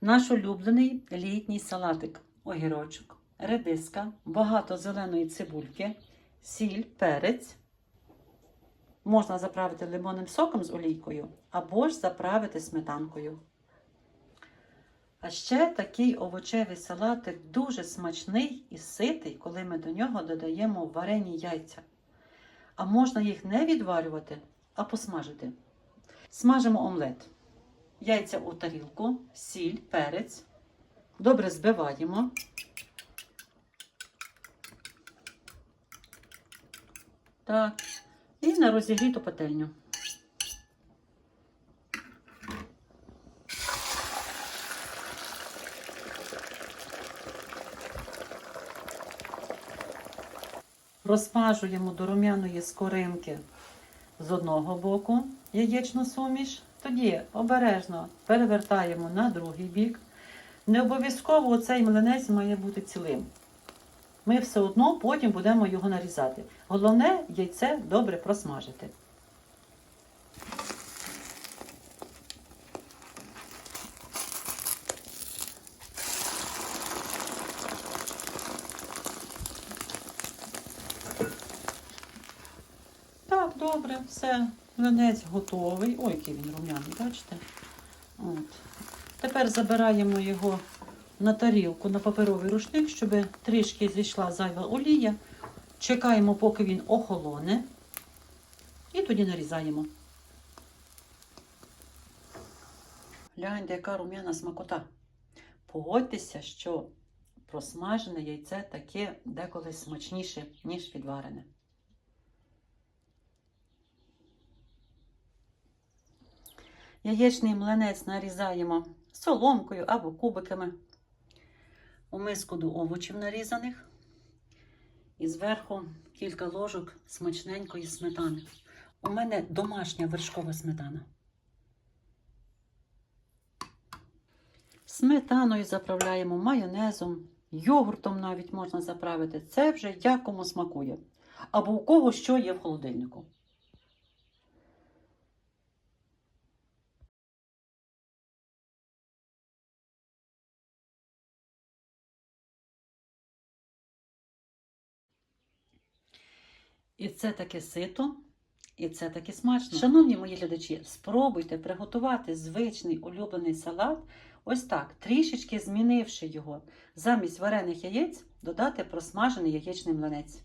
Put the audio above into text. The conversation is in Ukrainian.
Наш улюблений літній салатик, огірочок, редиска, багато зеленої цибульки, сіль, перець. Можна заправити лимонним соком з олійкою або ж заправити сметанкою. А ще такий овочевий салатик дуже смачний і ситий, коли ми до нього додаємо варені яйця. А можна їх не відварювати, а посмажити. Смажимо омлет. Яйця у тарілку, сіль, перець. Добре збиваємо. Так. І на розігріту пательню. Розсмажуємо до рум'яної скоринки з одного боку яєчну суміш, тоді обережно перевертаємо на другий бік. Не обов'язково цей млинець має бути цілим. Ми все одно потім будемо його нарізати. Головне яйце добре просмажити. Так, добре, все. Млинець готовий. Ой, який він рум'яний, бачите? От. Тепер забираємо його на тарілку, на паперовий рушник, щоб трішки зійшла зайва олія. Чекаємо, поки він охолоне. І тоді нарізаємо. Гляньте, яка рум'яна смакота. Погодьтеся, що просмажене яйце таке деколи смачніше, ніж відварене. Яєчний млинець нарізаємо соломкою або кубиками. У миску до овочів нарізаних. І зверху кілька ложок смачненької сметани. У мене домашня вершкова сметана. Сметаною заправляємо майонезом, йогуртом навіть можна заправити. Це вже як кому смакує. Або у кого що є в холодильнику. І це таке сито, і це таке смачно. Шановні мої глядачі, спробуйте приготувати звичний улюблений салат. Ось так, трішечки змінивши його, замість варених яєць додати просмажений яєчний млинець.